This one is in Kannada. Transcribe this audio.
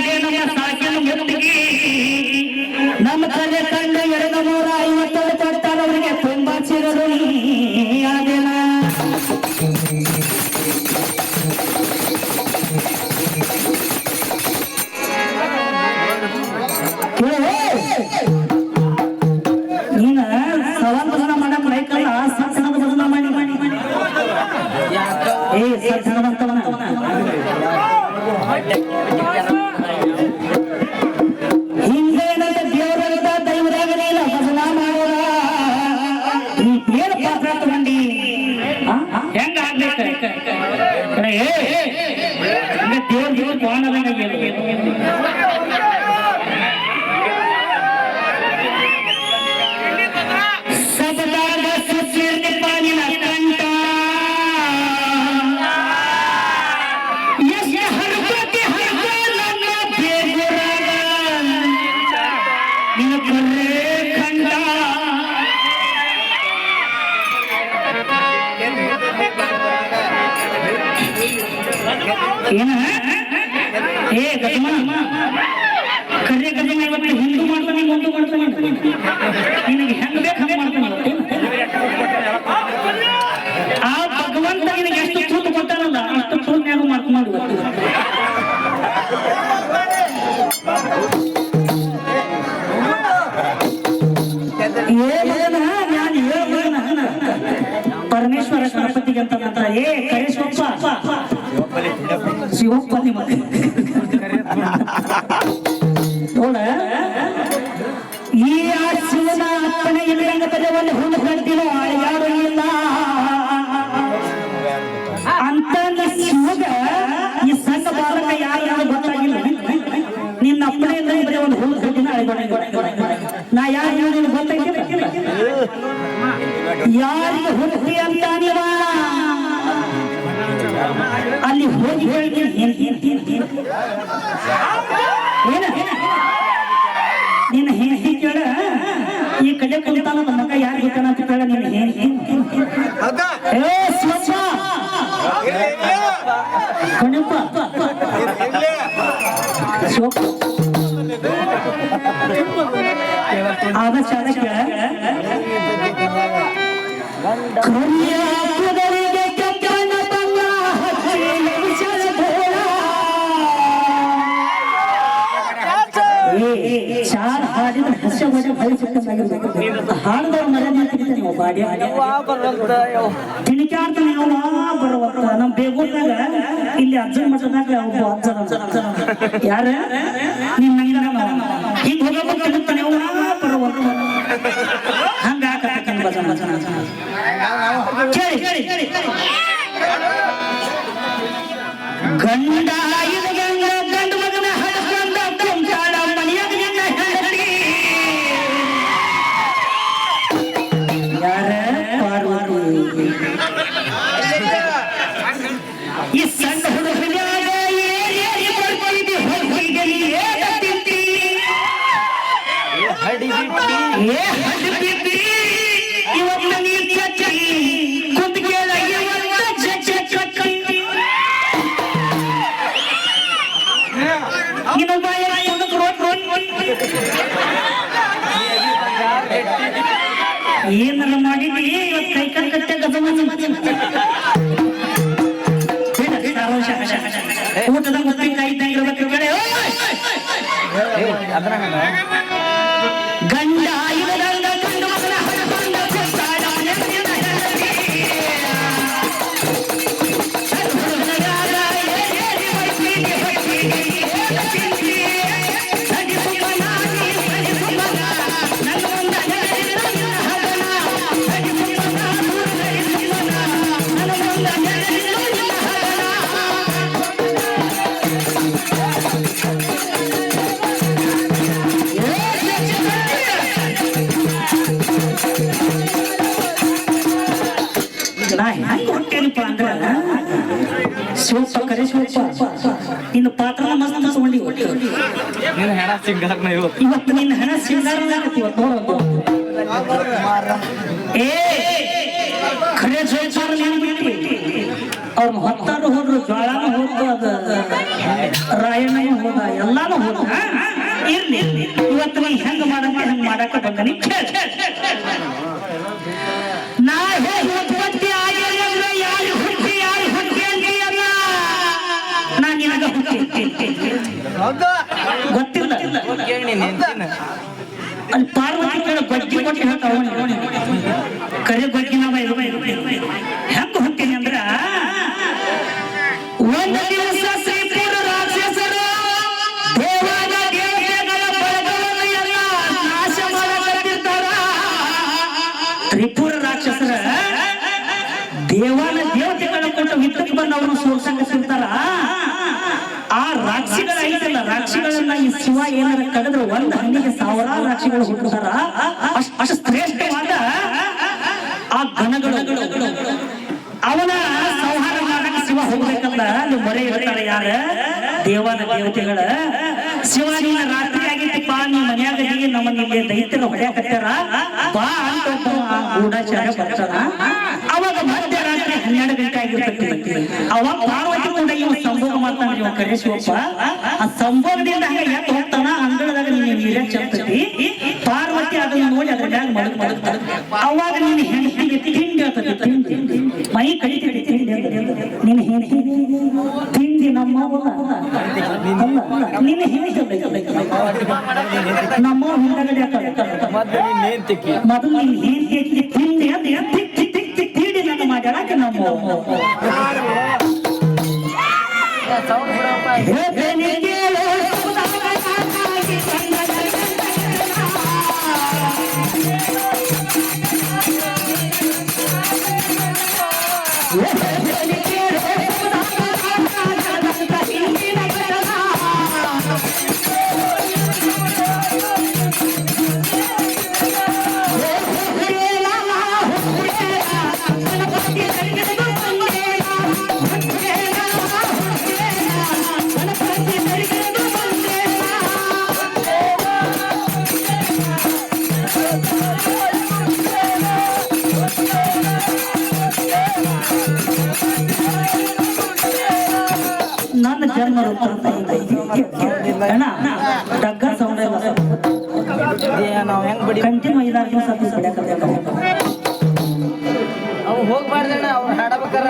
ಇದೆ ನಮ್ಮ ಏನ? ಏ, ಗಜಮ. ಕರೆ ಗಜಮ ಇವತ್ತು ಹಿಂದೂ ಮಾಡ್ತಾನೆ ಒಂದು ಮಾಡ್ತಾನೆ. ನಿನಗೆ ಹೆಂಗ್ ಬೇಕು ಹಂಗೆ ಮಾಡ್ತಾನೆ ಆ ಭಗವಂತ ನಿನಗೆ ಎಷ್ಟು ತೂತು ಕೊಟ್ಟಾನಲ್ಲ, ಅಷ್ಟು ತೂತ್ನ್ಯಾಗ ಏ ಮಗನ? ಪರಮೇಶ್ವರ ಶಿವಪ್ಪ ನಿಮ್ಮ ನೋಡ ಈ ಆ ಶಿವನ ಅಪ್ಪಣೆ ಇಲ್ಲಂಗ ತಲೆಯಲ್ಲಿ ಹುಣ್ಣು ಕಟ್ಟಿನೋ ಯಾರು ಇಲ್ಲ ಅಂತ ಶಿವಗ ಈ ಸಣ್ಣ ಬಾಲಕ ಯಾರು ಯಾರು ಗೊತ್ತಾಗಿಲ್ಲ ನಿನ್ನ ಅಪ್ಪಣೆ ಇದ್ರೆ ಒಂದು ಹುಣ್ಣು ಕಟ್ಟಿನ ನಾ ಯಾರು ಯಾರು ಗೊತ್ತಾಗಿಲ್ಲ ಯಾರಿಗೆ ಹುಡುಕಿ ಅಂತ ನೀವ? ಅಲ್ಲಿ ಹೋಗಿ ಏನ್ ನಿನ್ನ ಹೆಂಡತಿ ಕೇಳ, ಈ ಕಡೆ ಕುಂತಾನ ಮಗ ಯಾರು ಗೊತ್ತಾನ ಅಂತ ಕೇಳ ನಿನ್ನ ಹೆಂಡತಿ. ಕಣಪ್ಪ! ಶಿವಪ್ಪ ಆದ ಚಾಲ ಕೇಳ, ಕರಿಯ ಹಾಡ್ದವ್ರ ನೀವು ಬಾಡಿ ಬರುವತ್ತ ಇಲ್ಲಿ ಅಜ್ಜನ ಮಠದಾಗ ಒಬ್ಬ ಅಜ್ಜನ ಯಾರ ಹಿಂಗ್ ಬರುವತ್ತ ಭಜನ ಭಜನ ಕೇಳಿ ಕೇಳಿ. ಇದು ಗಂಡ ಇನ್ನೊಬ್ಬ ಏನಾರ ಮಾಡಿದ್ವಿ ಇವತ್ತು ಕೈ ಕೈ ಕಟ್ಟೆ ಊಟದ ಉಪ್ಪಿನಕಾಯಿ ಇದ್ದಂಗಿರ್ಬೇಕು ಗಂಡ ನಿನ್ನ ಪಾತ್ರ ಮಸ್ತ್ ಮಸ್ತ್ ಮಾಡಿ ನೀನು ಹೆಣ ಸಿಂಗಾರನ ಇವತ್ತು ಇವತ್ತು ನಿನ್ನ ಹೆಣ ಸಿಂಗಾರ ಇವತ್ತು ಏ ಖರೆ ಜೋಚಾರ ನೀನು ಬಿಟ್ಟಿ. ಅವ್ರ ಹೊತ್ತಾರು ಹೋದ್ರು ಜ್ವಾಳಾನು ಹೋದ್ರು ಅದ. ರಾಯಣ್ಣ ಹೋದ ಎಲ್ಲಾನು ಹೋದ. ಇರ್ಲಿ. ಇವತ್ತು ಹೆಂಗ್ ಮಾಡಕ ಹಂಗ ಮಾಡಕ ಬಂದನಿ ಗೊತ್ತಿಲ್ಲ. ಅಲ್ಲಿ ಪಾರ್ವತಿ ಕೇಳ ಗೊಜ್ಜಿ ಕೊಟ್ಟು ಹೇಳ್ತಾವ ಕರೆ ಗೊಜ್ಜಿ ನಾವ ಹೆಂಗ ಹೊಂತೀನಿ ಅಂದ್ರ, ಒಂದು ದೇವತೆಗಳ ಬಲಗಳನ್ನು ನಾಶ ಮಾಡಲಾಗಿರ್ತಾರ ತ್ರಿಪುರ ರಾಕ್ಷಸರ ದೇವಾಲ ದೇವತೆಗಳ ಕೊಟ್ಟು ವಿತ್ತಕ್ಕೆ ಬಂದವರು ಸೋರ್ಸಕ್ಕೆ ಸಿಗ್ತಾರ ಆ ರಾಕ್ಷಸ ರಾಕ್ಷಿಗಳನ್ನ ಈ ಶಿವ ಏನಾರ ಕಳೆದ್ರು ಒಂದ್ ಹಣ್ಣಿಗೆ ಸಾವಿರಾರು ರಾಕ್ಷಿಗಳು ಹುಟ್ಟುತ್ತಾರ ಅಷ್ಟ್ ಶ್ರೇಷ್ಠವಾದ ಆ ಗಣಗಳು. ಅವನ ಸಂಹಾರ ಶಿವ ಹೋಗ್ಬೇಕಲ್ಲ ನೀವು ಮೊರೆ ಇರ್ತಾರೆ ಯಾರ? ದೇವಾನ ದೇವತೆಗಳ. ಶಿವ ನೀನ ರಾತ್ರಿ ಆಗಿತ್ತಪ್ಪ ನೀ ಮನ್ಯಾಗ ಹೀಗೆ ನಮ್ಮನ್ನ ಇಲ್ಲಿ ದೈತ್ಯರ ಹೊಡೆಯಕತ್ತಾರ ಬಾ ಅಂತ ಬರ್ತಾರ ಗೂಢಚಾರ ಮಧ್ಯರಾತ್ರಿ ಹನ್ನೆರಡು ಗಂಟೆ ಅವಾಗ ಪಾರ್ವತಿ ಕೂಡ ಇವ ಸಂಭೋಗ ಮಾಡ್ತಾನ ಇವ ಕರೆಸುವಪ್ಪ ಆ ಸಂಭೋಗದಿಂದ ಹಂಗ ಎದ್ದು ಹೋಗ್ತಾನ ಅಂಗಳದಾಗ ನೀನು ನೀರೇ ಚೆಲ್ತೈತಿ ಪಾರ್ವತಿ ಅದನ್ನ ನೋಡಿ ಅದ್ರ ಮ್ಯಾಗ ಮಡಗ್ ಮಡಗ್ತಾಳ ಅವಾಗ ನೀನು ಹೆಂಡತಿಗೆ ತಿಂಡಿ ಆಗ್ತದೆ ತಿಂಡಿ. ಮೈ ಕಡಿತೈತಿ ತಿಂಡಿ. ನಿನ್ನ ಹೆಂಡತಿ ತಿಂಡಿ. ನಮ್ಮ ನಿನ್ನ ಹೆಂಡತಿ ನಮ್ಮ ಹಿಂದಗಡೆ ಮೊದಲು ನೀನ್ ಹೆಂಡತಿ ತಿಂಡಿ ಅಂತ ತಿಂಡಿ. ನನ್ನ Caramba! É só um branco aí. ಡಗ್ಗ ಸೌಂಡ್ ನಾವ್ ಹೆಂಗ್ ಬಿಡಿ ಕಂಟಿನ್ಯೂ ಐದಾರು ದಿವಸ ಬಿಡಕತ್ತ ಅವ್ ಹೋಗ್ಬಾರ್ದಣ್ಣ ಅವ್ರು ಹಾಡಬೇಕಾರ